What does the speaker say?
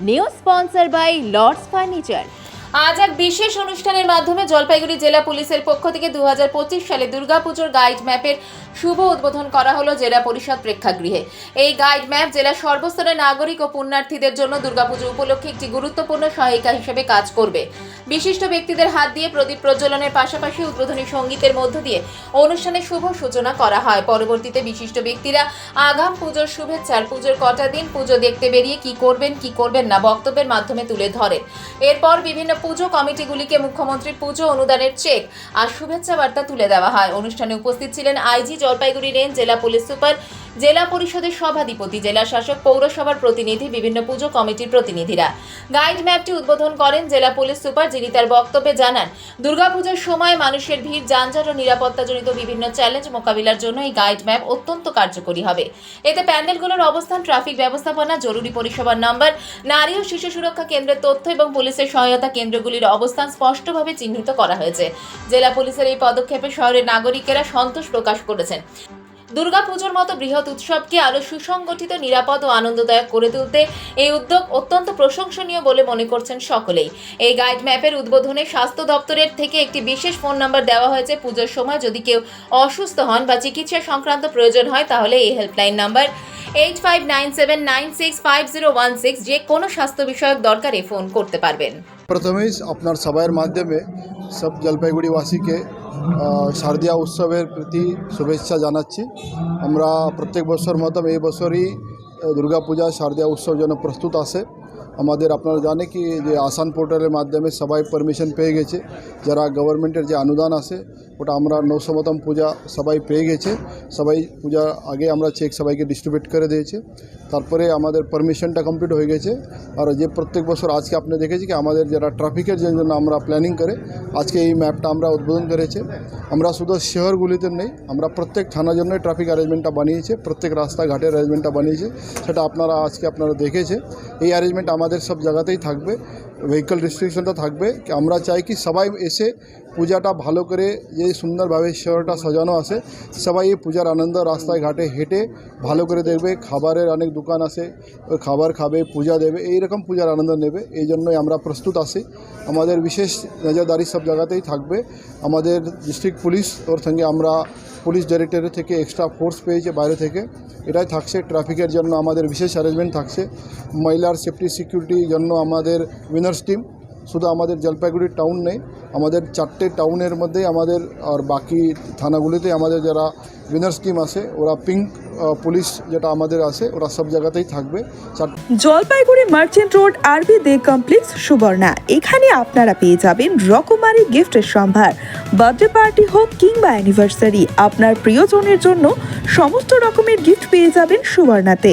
New sponsor by Lords furniture আজ এক বিশেষ অনুষ্ঠানের মাধ্যমে জলপাইগুড়ি জেলা পুলিশের পক্ষ থেকে দু হাজার পঁচিশ সালে দুর্গাপুজোর গাইড ম্যাপের শুভ উদ্বোধন করা হলো জেলা পরিষদ প্রেক্ষাগৃহে। এই গাইড ম্যাপ জেলার সর্বস্তরের নাগরিক ও পুণ্যার্থীদের জন্য দুর্গাপুজো উপলক্ষে একটি গুরুত্বপূর্ণ সহায়িকা হিসেবে কাজ করবে। বিশিষ্ট ব্যক্তিদের হাত দিয়ে প্রদীপ প্রজ্বলনের পাশাপাশি উদ্বোধনী সঙ্গীতের মধ্য দিয়ে অনুষ্ঠানের শুভ সূচনা করা হয়। পরবর্তীতে বিশিষ্ট ব্যক্তিরা আগাম পুজোর শুভেচ্ছার পুজোর কটা দিন পুজো দেখতে বেরিয়ে কি করবেন কি করবেন না বক্তব্যের মাধ্যমে তুলে ধরেন। এরপর বিভিন্ন পুজো, কমিটিগুলিকে মুখ্যমন্ত্রীর পুজো অনুদানের চেক আর শুভেচ্ছা বার্তা তুলে দেওয়া হয়। অনুষ্ঠানে উপস্থিত ছিলেন আইজি জলপাইগুড়ি রেঞ্জ জেলা পুলিশ সুপার জেলা পরিষদের সভাধিপতি, জেলা শাসক, পৌরসভার প্রতিনিধি, বিভিন্ন পুজো কমিটির প্রতিনিধিরা। গাইড ম্যাপটি উদ্বোধন করেন জেলা পুলিশ সুপার, যিনি তার বক্তব্যে জানান, দুর্গাপূজার সময় মানুষের ভিড়, যানজট ও নিরাপত্তাজনিত বিভিন্ন চ্যালেঞ্জ মোকাবিলার জন্য এই গাইড ম্যাপ অত্যন্ত কার্যকরী হবে। এতে প্যান্ডেলগুলোর অবস্থান, ট্রাফিক ব্যবস্থাপনা, জরুরি পরিষেবার নম্বর, নারী ও শিশু সুরক্ষা কেন্দ্রের তথ্য এবং পুলিশের সহায়তা কেন্দ্রগুলির অবস্থান স্পষ্টভাবে চিহ্নিত করা হয়েছে। জেলা পুলিশের এই পদক্ষেপে শহরের নাগরিকেরা সন্তোষ প্রকাশ করেছেন। দুর্গাপুজোর মতো বৃহৎ উৎসবকে আরও সুসংগঠিত, নিরাপদ ও আনন্দদায়ক করে তুলতে এই উদ্যোগ অত্যন্ত প্রশংসনীয় বলে মনে করছেন সকলেই। এই গাইড ম্যাপের উদ্বোধনে স্বাস্থ্য দপ্তরের থেকে একটি বিশেষ ফোন নাম্বার দেওয়া হয়েছে। পুজোর সময় যদি কেউ অসুস্থ হন বা চিকিৎসা সংক্রান্ত প্রয়োজন হয়, তাহলে এই helpline number eight five nine seven nine six five zero one six যে কোনো স্বাস্থ্য বিষয়ক দরকারে ফোন করতে পারবেন। প্রথমেই আপনার সবার মাধ্যমে সব জলপাইগুড়িবাসীকে আহ, শারদীয়া উৎসবের প্রতি শুভেচ্ছা জানাচ্ছি আমরা প্রত্যেক বছর মতো এই বছরই আহ, দুর্গাপূজা শারদীয়া উৎসব জন্য প্রস্তুত আছে আমাদের আপনারা জানে কি যে আসান পোর্টালের মাধ্যমে সবাই পারমিশন পেয়ে গেছে। যারা গভর্নমেন্টের যে অনুদান আছে, ওটা আমরা নৌসমতম পূজা সবাই পেয়ে গেছে। সবাই পূজা আগে আমরা চেক সবাইকে ডিস্ট্রিবিউট করে দিয়েছে। তারপরে আমাদের পারমিশনটা কমপ্লিট হয়ে গেছে। আর যে প্রত্যেক বছর আজকে আপনি দেখেছি কি, আমাদের যারা ট্রাফিকের জন্য আমরা প্ল্যানিং করে, আজকে এই ম্যাপটা আমরা উদ্বোধন করেছে। আমরা শুধু শহরগুলিতে নেই, আমরা প্রত্যেক থানার জন্য ট্রাফিক অ্যারেঞ্জমেন্টটা বানিয়েছে, প্রত্যেক রাস্তাঘাটের অ্যারেঞ্জমেন্টটা বানিয়েছে। সেটা আপনারা আজকে আপনারা দেখেছে। এই অ্যারেঞ্জমেন্ট আমাদের সব জায়গাতেই থাকবে ভেহিকল রেস্ট্রিকশনটা থাকবে। কি আমরা চাই কি সবাই এসে পূজাটা ভালো করে যে সুন্দরভাবে শহরটা সাজানো আছে, সবাই এই পূজার আনন্দ রাস্তায় ঘাটে হেঁটে ভালো করে দেখবে, খাবারের অনেক দোকান আছে, ওই খাবার খাবে, পূজা দেবে এই রকম পূজার আনন্দ নেবে এই জন্যই আমরা প্রস্তুত আছি। আমাদের বিশেষ নজরদারি সব জায়গাতেই থাকবে। আমাদের ডিস্ট্রিক্ট পুলিশ ওর সঙ্গে আমরা পুলিশ ডাইরেক্টরের থেকে এক্সট্রা ফোর্স পেয়েছে বাইরে থেকে। এটাই থাকছে ট্রাফিকের জন্য আমাদের বিশেষ অ্যারেঞ্জমেন্ট থাকছে। মহিলার সেফটি সিকিউরিটির জন্য আমাদের উইনার্স টিম শুধু আমাদের জলপাইগুড়ি টাউন নেই, আমাদের চারটে টাউনের মধ্যে আমাদের আর বাকি থানাগুলিতে আমাদের যারা উইনার্স টিম আছে, ওরা পিঙ্ক পুলিশ যেটা আমাদের আছে, ওরা সব জায়গাতেই থাকবে। জলপাইগুড়ি মার্চেন্ট রোড আরবি দে কমপ্লেক্স সুবর্ণা। এখানে আপনারা পেয়ে যাবেন রকমারি গিফটের সম্ভার। বার্থডে পার্টি হোক কিংবা অ্যানিভার্সারি আপনার প্রিয়জনের জন্য সমস্ত রকমের গিফট পেয়ে যাবেন সুবর্ণাতে।